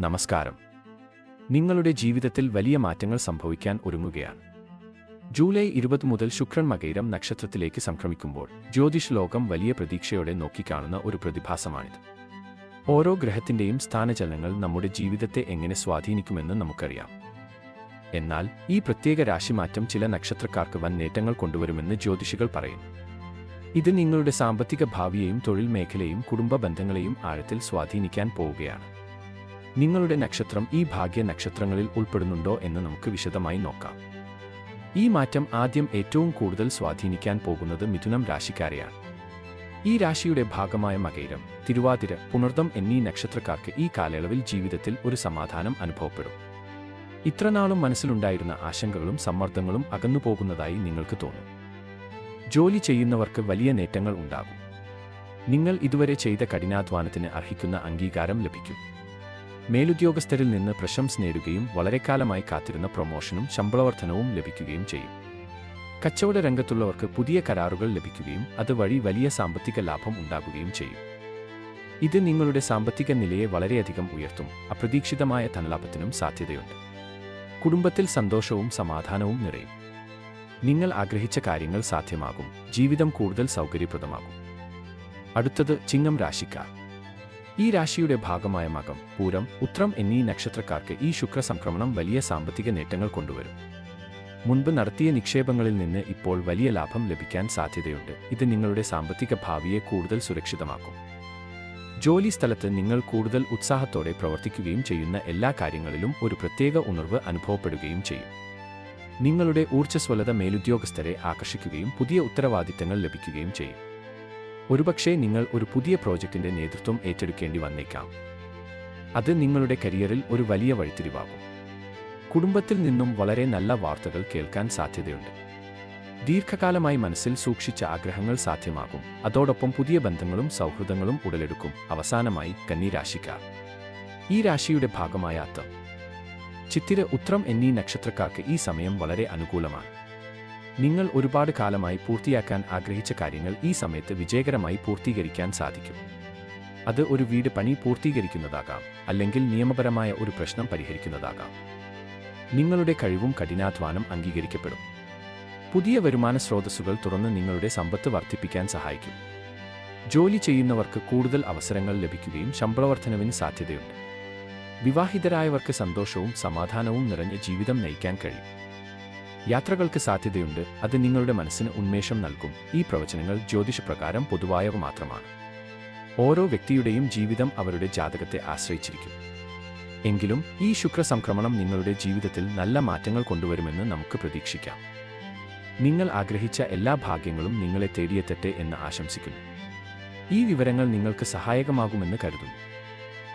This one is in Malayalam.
നമസ്കാരം. നിങ്ങളുടെ ജീവിതത്തിൽ വലിയ മാറ്റങ്ങൾ സംഭവിക്കാൻ ഒരുങ്ങുകയാണ്. ജൂലൈ ഇരുപത് മുതൽ ശുക്രൻ മകൈരം നക്ഷത്രത്തിലേക്ക് സംക്രമിക്കുമ്പോൾ ജ്യോതിഷ് ലോകം വലിയ പ്രതീക്ഷയോടെ നോക്കിക്കാണുന്ന ഒരു പ്രതിഭാസമാണിത്. ഓരോ ഗ്രഹത്തിന്റെയും സ്ഥാനചലനങ്ങൾ നമ്മുടെ ജീവിതത്തെ എങ്ങനെ സ്വാധീനിക്കുമെന്ന് നമുക്കറിയാം. എന്നാൽ ഈ പ്രത്യേക രാശിമാറ്റം ചില നക്ഷത്രക്കാർക്ക് വൻ നേട്ടങ്ങൾ കൊണ്ടുവരുമെന്ന് ജ്യോതിഷികൾ പറയുന്നു. ഇത് നിങ്ങളുടെ സാമ്പത്തിക ഭാവിയെയും തൊഴിൽ മേഖലയും കുടുംബ ബന്ധങ്ങളെയും ആഴത്തിൽ സ്വാധീനിക്കാൻ പോവുകയാണ്. നിങ്ങളുടെ നക്ഷത്രം ഈ ഭാഗ്യ നക്ഷത്രങ്ങളിൽ ഉൾപ്പെടുന്നുണ്ടോ എന്ന് നമുക്ക് വിശദമായി നോക്കാം. ഈ മാറ്റം ആദ്യം ഏറ്റവും കൂടുതൽ സ്വാധീനിക്കാൻ പോകുന്നത് മിഥുനം രാശിക്കാരെയാണ്. ഈ രാശിയുടെ ഭാഗമായ മകൈരം തിരുവാതിര പുണർദം എന്നീ നക്ഷത്രക്കാർക്ക് ഈ കാലയളവിൽ ജീവിതത്തിൽ ഒരു സമാധാനം അനുഭവപ്പെടും. ഇത്രനാളും മനസ്സിലുണ്ടായിരുന്ന ആശങ്കകളും സമ്മർദ്ദങ്ങളും അകന്നുപോകുന്നതായി നിങ്ങൾക്ക് തോന്നും. ജോലി ചെയ്യുന്നവർക്ക് വലിയ നേട്ടങ്ങൾ ഉണ്ടാകും. നിങ്ങൾ ഇതുവരെ ചെയ്ത കഠിനാധ്വാനത്തിന് അർഹിക്കുന്ന അംഗീകാരം ലഭിക്കും. മേലുദ്യോഗസ്ഥരിൽ നിന്ന് പ്രശംസ നേടുകയും വളരെക്കാലമായി കാത്തിരുന്ന പ്രൊമോഷനും ശമ്പളവർദ്ധനവും ലഭിക്കുകയും ചെയ്യും. കച്ചവട രംഗത്തുള്ളവർക്ക് പുതിയ കരാറുകൾ ലഭിക്കുകയും അതുവഴി വലിയ സാമ്പത്തിക ലാഭം ഉണ്ടാകുകയും ചെയ്യും. ഇത് നിങ്ങളുടെ സാമ്പത്തിക നിലയെ വളരെയധികം ഉയർത്തും അപ്രതീക്ഷിതമായ ധനലാഭത്തിനും സാധ്യതയുണ്ട്. കുടുംബത്തിൽ സന്തോഷവും സമാധാനവും നിറയും. നിങ്ങൾ ആഗ്രഹിച്ച കാര്യങ്ങൾ സാധ്യമാകും ജീവിതം കൂടുതൽ സൗകര്യപ്രദമാകും. അടുത്തത് ചിങ്ങം രാശിക്കാർ. ഈ രാശിയുടെ ഭാഗമായ മകം പൂരം ഉത്രം എന്നീ നക്ഷത്രക്കാർക്ക് ഈ ശുക്ര സംക്രമണം വലിയ സാമ്പത്തിക നേട്ടങ്ങൾ കൊണ്ടുവരും. മുൻപ് നടത്തിയ നിക്ഷേപങ്ങളിൽ നിന്ന് ഇപ്പോൾ വലിയ ലാഭം ലഭിക്കാൻ സാധ്യതയുണ്ട്. ഇത് നിങ്ങളുടെ സാമ്പത്തിക ഭാവിയെ കൂടുതൽ സുരക്ഷിതമാക്കും. ജോലി സ്ഥലത്ത് നിങ്ങൾ കൂടുതൽ ഉത്സാഹത്തോടെ പ്രവർത്തിക്കുകയും ചെയ്യുന്ന എല്ലാ കാര്യങ്ങളിലും ഒരു പ്രത്യേക ഉണർവ് അനുഭവപ്പെടുകയും ചെയ്യും. നിങ്ങളുടെ ഊർജസ്വലത മേലുദ്യോഗസ്ഥരെ ആകർഷിക്കുകയും പുതിയ ഉത്തരവാദിത്തങ്ങൾ ലഭിക്കുകയും ചെയ്യും. ഒരുപക്ഷേ നിങ്ങൾ ഒരു പുതിയ പ്രോജക്റ്റിന്റെ നേതൃത്വം ഏറ്റെടുക്കേണ്ടി വന്നേക്കാം. അത് നിങ്ങളുടെ കരിയറിൽ ഒരു വലിയ വഴിത്തിരിവാകും. കുടുംബത്തിൽ നിന്നും വളരെ നല്ല വാർത്തകൾ കേൾക്കാൻ സാധ്യതയുണ്ട്. ദീർഘകാലമായി മനസ്സിൽ സൂക്ഷിച്ച ആഗ്രഹങ്ങൾ സാധ്യമാകും. അതോടൊപ്പം പുതിയ ബന്ധങ്ങളും സൗഹൃദങ്ങളും ഉടലെടുക്കും. അവസാനമായി കന്നി രാശിക്കാർ ഈ രാശിയുടെ ഭാഗമായ അത്തം. ചിത്തിര ഉത്രം എന്നീ നക്ഷത്രക്കാർക്ക് ഈ സമയം വളരെ അനുകൂലമാണ്. നിങ്ങൾ ഒരുപാട് കാലമായി പൂർത്തിയാക്കാൻ ആഗ്രഹിച്ച കാര്യങ്ങൾ ഈ സമയത്ത് വിജയകരമായി പൂർത്തീകരിക്കാൻ സാധിക്കും. അത് ഒരു വീട് പണി പൂർത്തീകരിക്കുന്നതാകാം അല്ലെങ്കിൽ നിയമപരമായ ഒരു പ്രശ്നം പരിഹരിക്കുന്നതാകാം. നിങ്ങളുടെ കഴിവും കഠിനാധ്വാനം അംഗീകരിക്കപ്പെടും. പുതിയ വരുമാന സ്രോതസ്സുകൾ തുറന്ന് നിങ്ങളുടെ സമ്പത്ത് വർദ്ധിപ്പിക്കാൻ സഹായിക്കും. ജോലി ചെയ്യുന്നവർക്ക് കൂടുതൽ അവസരങ്ങൾ ലഭിക്കുകയും ശമ്പളവർദ്ധനവിന് സാധ്യതയുണ്ട്. വിവാഹിതരായവർക്ക് സന്തോഷവും സമാധാനവും നിറഞ്ഞ ജീവിതം നയിക്കാൻ കഴിയും. യാത്രകൾക്ക് സാധ്യതയുണ്ട്. അത് നിങ്ങളുടെ മനസ്സിന് ഉന്മേഷം നൽകും. ഈ പ്രവചനങ്ങൾ ജ്യോതിഷപ്രകാരം പൊതുവായവ മാത്രമാണ്. ഓരോ വ്യക്തിയുടെയും ജീവിതം അവരുടെ ജാതകത്തെ ആശ്രയിച്ചിരിക്കും. എങ്കിലും ഈ ശുക്ര സംക്രമണം നിങ്ങളുടെ ജീവിതത്തിൽ നല്ല മാറ്റങ്ങൾ കൊണ്ടുവരുമെന്ന് നമുക്ക് പ്രതീക്ഷിക്കാം. നിങ്ങൾ ആഗ്രഹിച്ച എല്ലാ ഭാഗ്യങ്ങളും നിങ്ങളെ തേടിയെത്തട്ടെ എന്ന് ആശംസിക്കുന്നു. ഈ വിവരങ്ങൾ നിങ്ങൾക്ക് സഹായകമാകുമെന്ന് കരുതുന്നു.